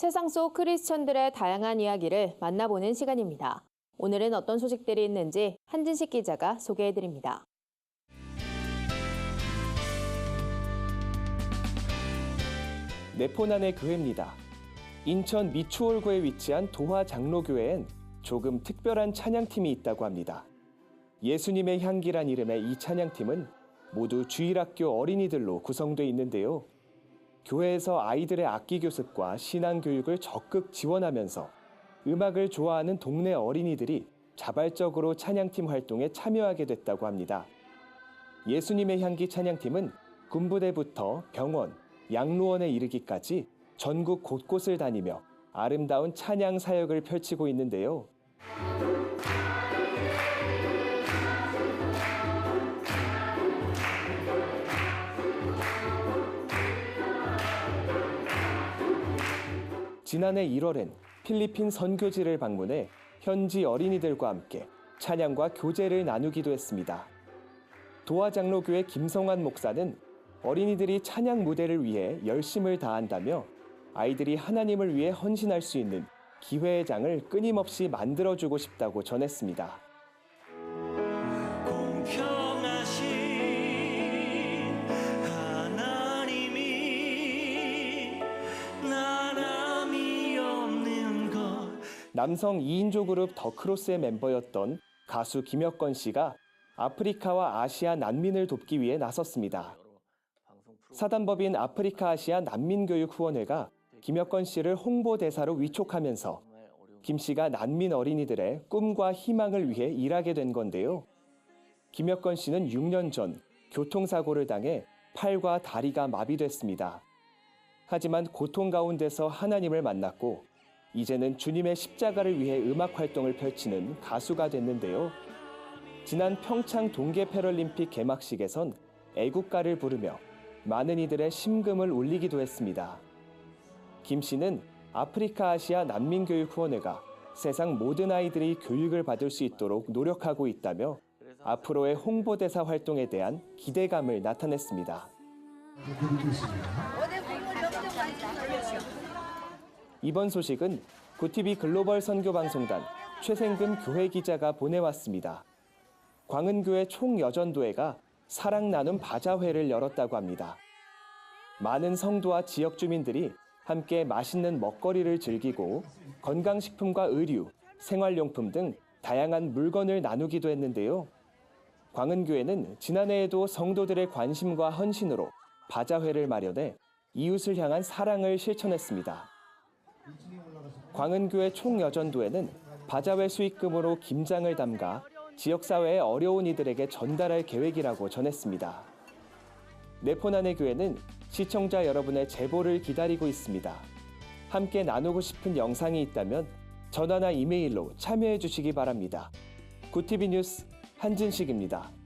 세상 속 크리스천들의 다양한 이야기를 만나보는 시간입니다. 오늘은 어떤 소식들이 있는지 한진식 기자가 소개해드립니다. 네포난의 교회입니다. 인천 미추홀구에 위치한 도화 장로교회엔 조금 특별한 찬양팀이 있다고 합니다. 예수님의 향기란 이름의 이 찬양팀은 모두 주일학교 어린이들로 구성되어 있는데요. 교회에서 아이들의 악기 교습과 신앙 교육을 적극 지원하면서 음악을 좋아하는 동네 어린이들이 자발적으로 찬양팀 활동에 참여하게 됐다고 합니다. 예수님의 향기 찬양팀은 군부대부터 병원, 양로원에 이르기까지 전국 곳곳을 다니며 아름다운 찬양 사역을 펼치고 있는데요. 지난해 1월엔 필리핀 선교지를 방문해 현지 어린이들과 함께 찬양과 교제를 나누기도 했습니다. 도화장로교회 김성환 목사는 어린이들이 찬양 무대를 위해 열심을 다한다며 아이들이 하나님을 위해 헌신할 수 있는 기회의 장을 끊임없이 만들어주고 싶다고 전했습니다. 남성 2인조 그룹 더크로스의 멤버였던 가수 김혁건 씨가 아프리카와 아시아 난민을 돕기 위해 나섰습니다. 사단법인 아프리카 아시아 난민교육후원회가 김혁건 씨를 홍보대사로 위촉하면서 김 씨가 난민 어린이들의 꿈과 희망을 위해 일하게 된 건데요. 김혁건 씨는 6년 전 교통사고를 당해 팔과 다리가 마비됐습니다. 하지만 고통 가운데서 하나님을 만났고 이제는 주님의 십자가를 위해 음악 활동을 펼치는 가수가 됐는데요. 지난 평창 동계 패럴림픽 개막식에선 애국가를 부르며 많은 이들의 심금을 울리기도 했습니다. 김 씨는 아프리카 아시아 난민교육 후원회가 세상 모든 아이들이 교육을 받을 수 있도록 노력하고 있다며 앞으로의 홍보대사 활동에 대한 기대감을 나타냈습니다. 이번 소식은 구티비 글로벌 선교방송단 최생금 교회 기자가 보내왔습니다. 광은교회 총여전도회가 사랑 나눔 바자회를 열었다고 합니다. 많은 성도와 지역 주민들이 함께 맛있는 먹거리를 즐기고 건강식품과 의류, 생활용품 등 다양한 물건을 나누기도 했는데요. 광은교회는 지난해에도 성도들의 관심과 헌신으로 바자회를 마련해 이웃을 향한 사랑을 실천했습니다. 광은교회 총여전도회는 바자회 수익금으로 김장을 담가 지역사회의 어려운 이들에게 전달할 계획이라고 전했습니다. 네포난의 교회는 시청자 여러분의 제보를 기다리고 있습니다. 함께 나누고 싶은 영상이 있다면 전화나 이메일로 참여해 주시기 바랍니다. 구티비 뉴스 한진식입니다.